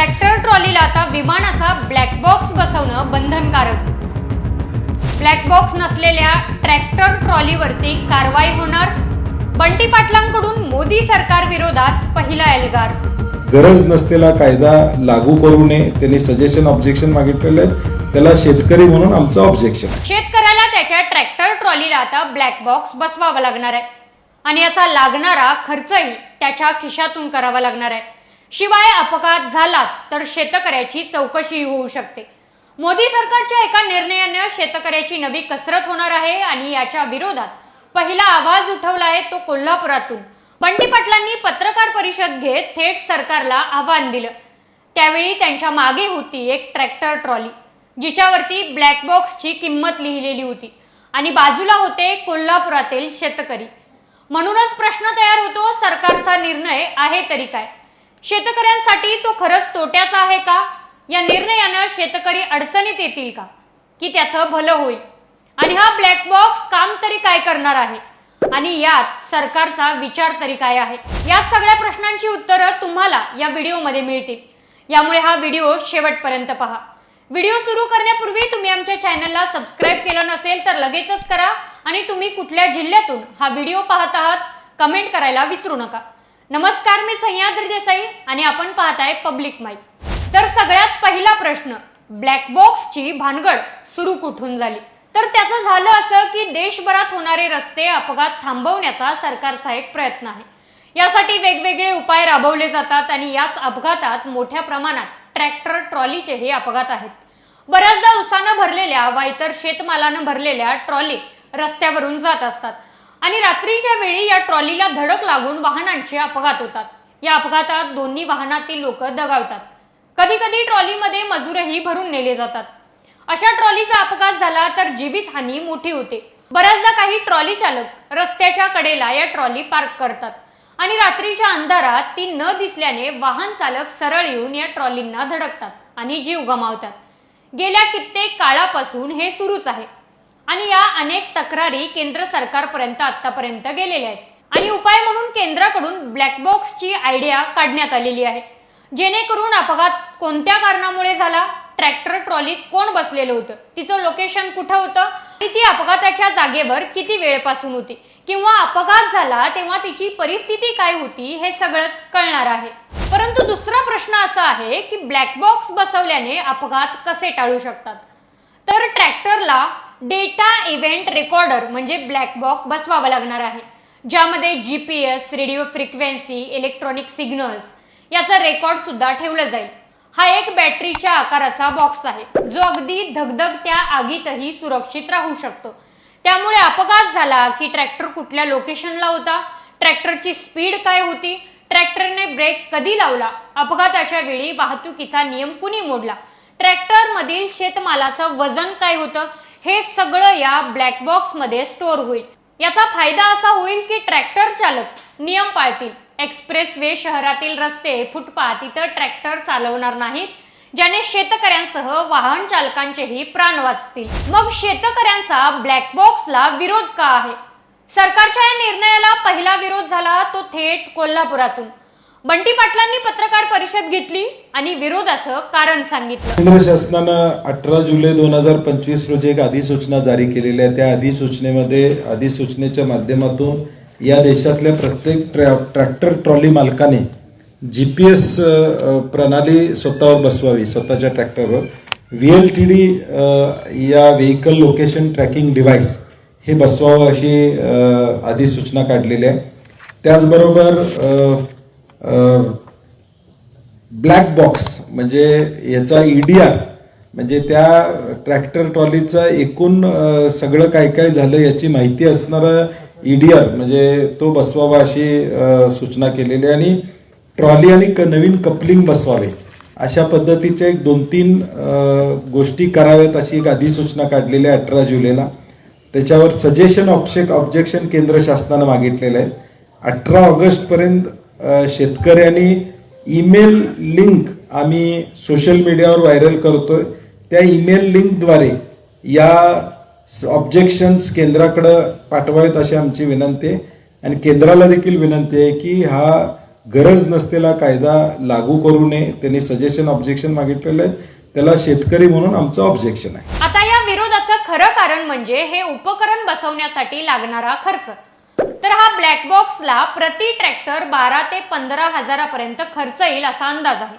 Tractor ट्रॉलीला आता विमानाचा black box बसवणं बंधनकारक. ब्लॅक बॉक्स नसलेल्या ट्रॅक्टर ट्रॉलीवरती कारवाई होणार? बंटी पाटलांकडून मोदी सरकार विरोधात पहिला एल्गार. गरज नसलेला कायदा लागू करू नये त्यांनी सजेशन ऑब्जेक्शन मागितलेलं आहे त्याला शेतकरी म्हणून आमचं ऑब्जेक्शन शेतकऱ्याला त्याच्या ट्रॅक्टर ट्रॉलीला आता ब्लॅक बॉक्स बसवावा लागणार आहे. आणि याचा लागणारा खर्चही त्याच्या खिशातून करावा लागणार आहे. शिवाय अपघात झालाच तर शेतकऱ्याची चौकशी होऊ शकते. मोदी सरकारच्या एका निर्णयानं शेतकऱ्याची नवी कसरत होणार आहे आणि याच्या विरोधात पहिला आवाज उठवला आहे तो कोल्हापुरातून. बंटी पाटलांनी पत्रकार परिषद घेत थेट सरकारला आव्हान दिलं. त्यावेळी त्यांच्या मागे होती एक ट्रॅक्टर ट्रॉली जिच्यावरती ब्लॅक बॉक्सची किंमत लिहिलेली होती आणि बाजूला होते कोल्हापुरातील शेतकरी. म्हणूनच प्रश्न तयार होतो सरकारचा निर्णय आहे तरी काय? शेतकऱ्यांसाठी तो खरंच तोट्याचा आहे का? या निर्णयानं शेतकरी अडचणीत येतील का? की त्याचं भलं होईल? आणि हा ब्लॅक बॉक्स काम तरी काय करणार आहे? आणि यात सरकारचा विचार तरी काय आहे? या सगळ्या प्रश्नांची उत्तरं तुम्हाला या व्हिडिओमध्ये मिळतील. यामुळे हा व्हिडिओ शेवटपर्यंत पहा. व्हिडिओ सुरू करण्यापूर्वी तुम्ही आमच्या चॅनलला सबस्क्राईब केलं नसेल तर लगेचच करा. आणि तुम्ही कुठल्या जिल्ह्यातून हा व्हिडिओ पाहत आहात कमेंट करायला विसरू नका. नमस्कार मी सह्याद्री देसाई आणि आपण पाहत आहे पब्लिक माईक. तर सगळ्यात पहिला प्रश्न ब्लॅक बॉक्सची भानगड सुरू कुठून झाली? तर त्याचं झालं असं की देशभरात होणारे रस्ते अपघात थांबवण्याचा सरकारचा एक प्रयत्न आहे. यासाठी वेगवेगळे उपाय राबवले जातात आणि याच अपघातात मोठ्या प्रमाणात ट्रॅक्टर ट्रॉलीचे हे अपघात आहेत. बऱ्याचदा उसानं भरलेल्या वा इतर शेतमालानं भरलेल्या ट्रॉली रस्त्यावरून जात असतात. आणि रात्रीच्या वेळी या ट्रॉलीला धडक लागून वाहनांचे अपघात होतात. या अपघातात दोन्ही वाहनातील लोक दगावतात. कधी कधी ट्रॉलीमध्ये मजूरही भरून नेले जातात. अशा ट्रॉलीचा अपघात झाला तर जीवितहानी मोठी होते. बऱ्याचदा काही ट्रॉली चालक रस्त्याच्या कडेला या ट्रॉली पार्क करतात आणि रात्रीच्या अंधारात ती न दिसल्याने वाहन चालक सरळ येऊन या ट्रॉलींना धडकतात आणि जीव गमावतात. गेल्या कित्येक काळापासून हे सुरूच आहे. आणि या अनेक तक्रारी केंद्र सरकारपर्यंत आतापर्यंत गेलेल्या आहेत. आणि उपाय म्हणून केंद्राकडून ब्लॅक बॉक्सची आयडिया काढण्यात आलेली आहे. जेणेकरून अपघात कोणत्या कारणामुळे झाला? ट्रॅक्टर ट्रॉलीत कोण बसलेलं होतं? तिचं लोकेशन कुठं होतं? आणि ती अपघाताच्या जागेवर किती वेळपासून होती? किंवा अपघात झाला तेव्हा तिची परिस्थिती काय होती? हे सगळंच कळणार आहे. परंतु दुसरा प्रश्न असा आहे की ब्लॅक बॉक्स बसवल्याने अपघात कसे टाळू शकतात? तर ट्रॅक्टरला डेटा इव्हेंट रेकॉर्डर म्हणजे ब्लॅक बॉक्स बसवावा लागणार आहे ज्यामध्ये G P S radio frequency electronic signals याचं रेकॉर्ड सुद्धा ठेवलं जाईल. हा एक बॅटरीच्या आकाराचा बॉक्स आहे जो अगदी धगधगत्या आगीतही सुरक्षित राहू शकतो. त्यामुळे अपघात झाला की ट्रॅक्टर कुठल्या लोकेशनला होता ट्रॅक्टरची स्पीड काय होती ट्रॅक्टरने ब्रेक कधी लावला अपघाताच्या वेळी वाहतुकीचा नियम कुणी मोडला ट्रॅक्टरमधील शेतमालाचं वजन काय होतं हे सगळं या ब्लॅक बॉक्समध्ये स्टोअर होईल. याचा फायदा असा होईल की ट्रॅक्टर चालक नियम पाळतील. एक्सप्रेस वे शहरातील रस्ते फुटपाथ इथं ट्रॅक्टर चालवणार नाहीत ज्याने शेतकऱ्यांसह वाहन चालकांचेही प्राण वाचतील. मग शेतकऱ्यांचा ब्लॅक बॉक्सला विरोध का आहे? सरकारच्या या निर्णयाला पहिला विरोध झाला तो थेट कोल्हापुरातून. बंटी पाटलांनी पत्रकार परिषद घेतली आणि विरोधाचं कारण सांगितलं. केंद्र शासनानं अठरा जुलै दोन हजार पंचवीस रोजी एक अधिसूचना जारी केलेली आहे. त्या अधिसूचनेमध्ये अधिसूचनेच्या माध्यमातून या देशातल्या प्रत्येक ट्रॅ ट्रॅक्टर ट्रॉली मालकाने जी पी एस प्रणाली स्वतःवर बसवावी स्वतःच्या ट्रॅक्टरवर. व्ही एल टी डी या व्हेकल लोकेशन ट्रॅकिंग डिव्हाइस हे बसवावं अशी अधिसूचना काढलेली आहे. त्याचबरोबर ब्लॅक बॉक्स म्हणजे याचा ईडीआर म्हणजे त्या ट्रॅक्टर ट्रॉलीचं एकूण सगळं काय काय झालं याची माहिती असणारं ईडीआर म्हणजे तो बसवावा अशी सूचना केलेली आहे. आणि ट्रॉली आणि क नवीन कपलिंग बसवावे अशा पद्धतीच्या एक दोन तीन गोष्टी कराव्यात अशी एक अधिसूचना काढलेली आहे अठरा जुलैला. त्याच्यावर सजेशन ऑब्जेक्ट ऑब्जेक्शन केंद्र शासनानं मागितलेलं आहे. अठरा ऑगस्टपर्यंत शेतकऱ्यांनी ईमेल लिंक आम्ही सोशल मीडियावर व्हायरल करतो आहे त्या ईमेल लिंकद्वारे या ऑब्जेक्शन्स केंद्राकडं पाठवावेत अशी आमची विनंती आहे. आणि केंद्राला देखील विनंती आहे की हा गरज नसलेला कायदा लागू करू नये. त्यांनी सजेशन ऑब्जेक्शन मागितलेलं आहे त्याला शेतकरी म्हणून आमचं ऑब्जेक्शन आहे. आता या विरोधाचं खरं कारण म्हणजे हे उपकरण बसवण्यासाठी लागणारा खर्च. तर हा ब्लॅक बॉक्सला प्रति ट्रॅक्टर बारा ते पंधरा हजारापर्यंत खर्च येईल असा अंदाज आहे.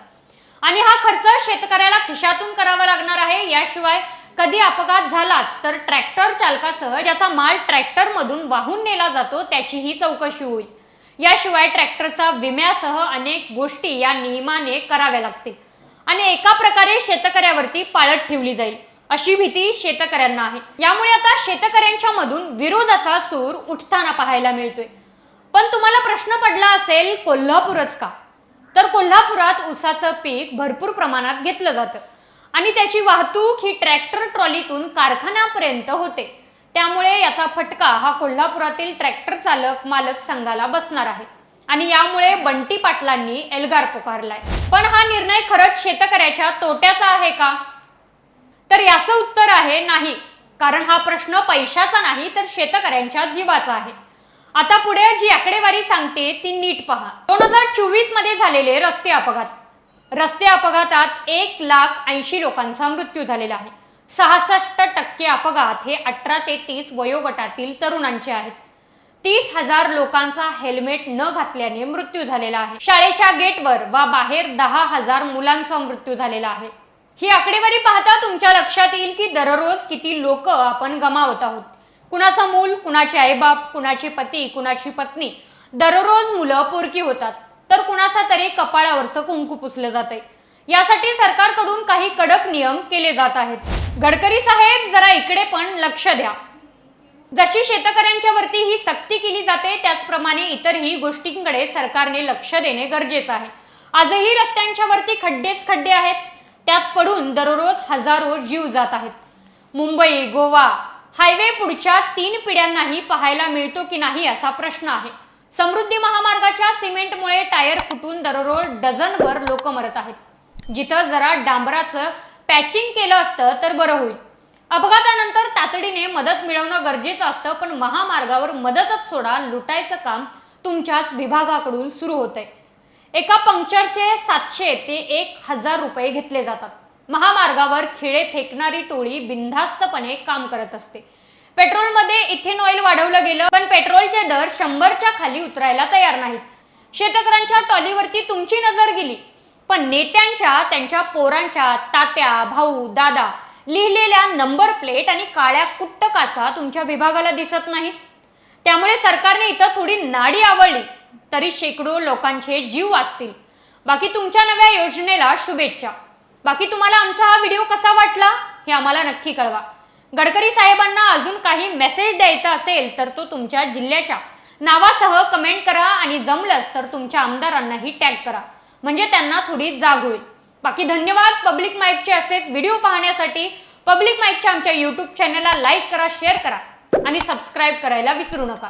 आणि हा खर्च शेतकऱ्याला खिशातून करावा लागणार आहे. याशिवाय कधी अपघात झालाच तर ट्रॅक्टर चालकासह ज्याचा माल ट्रॅक्टरमधून वाहून नेला जातो त्याचीही चौकशी होईल. याशिवाय ट्रॅक्टरचा विम्यासह अनेक गोष्टी या नियमाने कराव्या लागतील. आणि एका प्रकारे शेतकऱ्यावरती पाळत ठेवली जाईल. अशी भीती शेतकऱ्यांना आहे. यामुळे आता शेतकऱ्यांच्या मधून विरोधाचा सूर उठताना पाहायला मिळतोय. पण तुम्हाला प्रश्न पडला असेल कोल्हापूरच का? तर कोल्हापुरात ऊसाचं पीक भरपूर प्रमाणात घेतलं जातं. आणि त्याची वाहतूक ही ट्रॅक्टर ट्रॉलीतून कारखान्यापर्यंत होते. त्यामुळे याचा फटका हा कोल्हापुरातील ट्रॅक्टर चालक मालक संघाला बसणार आहे. आणि यामुळे बंटी पाटलांनी एल्गार पुकारलाय. पण हा निर्णय खरंच शेतकऱ्याच्या तोट्याचा आहे का? तर याचं उत्तर आहे नाही. कारण हा प्रश्न पैशाचा नाही तर शेतकऱ्यांच्या जीवाचा आहे. आता पुढे जी आकडेवारी सांगते ती नीट पहा. दोन हजार चोवीसमध्ये झालेले रस्ते अपघात. रस्ते अपघातात एक लाख ऐंशी लोकांचा मृत्यू झालेला आहे. सहासष्ट टक्के अपघात हे अठरा ते तीस वयोगटातील तरुणांचे आहेत. तीस हजार लोकांचा हेल्मेट न घातल्याने मृत्यू झालेला आहे. शाळेच्या गेटवर वा बाहेर दहा हजार मुलांचा मृत्यू झालेला आहे. ही आकडेवारी पाहता तुमच्या लक्षात येईल की दररोज किती लोक आपण गमावत आहोत. कुणाचं मूल कुणाचे आईबाप कुणाचे पती कुणाची पत्नी दररोज मुलं पोरकी होतात. तर कुणाचा तरी कपाळावरचं कुंकू पुसलं जातंय. यासाठी सरकारकडून काही कडक नियम केले जात आहेत. गडकरी साहेब जरा इकडे पण लक्ष द्या. जशी शेतकऱ्यांच्या वरती ही सक्ती केली जाते त्याचप्रमाणे इतरही गोष्टींकडे सरकारने लक्ष देणे गरजेचं आहे. आजही रस्त्यांच्या वरती खड्डेच खड्डे आहेत. त्यात पडून दररोज हजारो जीव जात आहेत. मुंबई गोवा हायवे पुढच्या तीन पिढ्यांनाही पाहायला मिळतो की नाही असा प्रश्न आहे. समृद्धी महामार्गाच्या सिमेंटमुळे टायर फुटून दररोज डझनभर लोक मरत आहेत. जिथं जरा डांबराचं पॅचिंग केलं असतं तर बरं होईल. अपघातानंतर तातडीने मदत मिळवणं गरजेचं असतं पण महामार्गावर मदतच सोडा लुटायचं काम तुमच्याच विभागाकडून सुरू होतंय. एका पंक्चरचे सातशे ते एक हजार रुपये घेतले जातात. महामार्गावर खिळे फेकणारी टोळी बिनधास्तपणे काम करत असते. पेट्रोलमध्ये इथेन ऑइल वाढवलं गेलं पण पेट्रोलचे दर शंभरच्या खाली उतरायला तयार नाहीत. शेतकऱ्यांच्या टॉलीवरती तुमची नजर गेली. पण नेत्यांच्या त्यांच्या पोरांच्या तात्या भाऊ दादा लिहिलेल्या नंबर प्लेट आणि काळ्या कुट्टकाचा तुमच्या विभागाला दिसत नाहीत. त्यामुळे सरकारने इथं थोडी नाडी आवडली तरी शेकडो लोकांचे जीव वाचतील. बाकी तुमच्या नव्या योजनेला शुभेच्छा. बाकी तुम्हाला आमचा हा व्हिडिओ कसा वाटला हे आम्हाला नक्की कळवा. गडकरी साहेबांना अजून काही मेसेज द्यायचा असेल तर तो तुमच्या जिल्ह्याच्या नावासह कमेंट करा आणि जमलंच तर तुमच्या आमदारांनाही टॅग करा. म्हणजे त्यांना थोडी जाग होईल. बाकी धन्यवाद पब्लिक माईकचे असेच व्हिडिओ पाहण्यासाठी. पब्लिक माईकच्या आमच्या यूट्यूब चॅनलला लाईक करा शेअर करा आणि सबस्क्राईब करायला विसरू नका.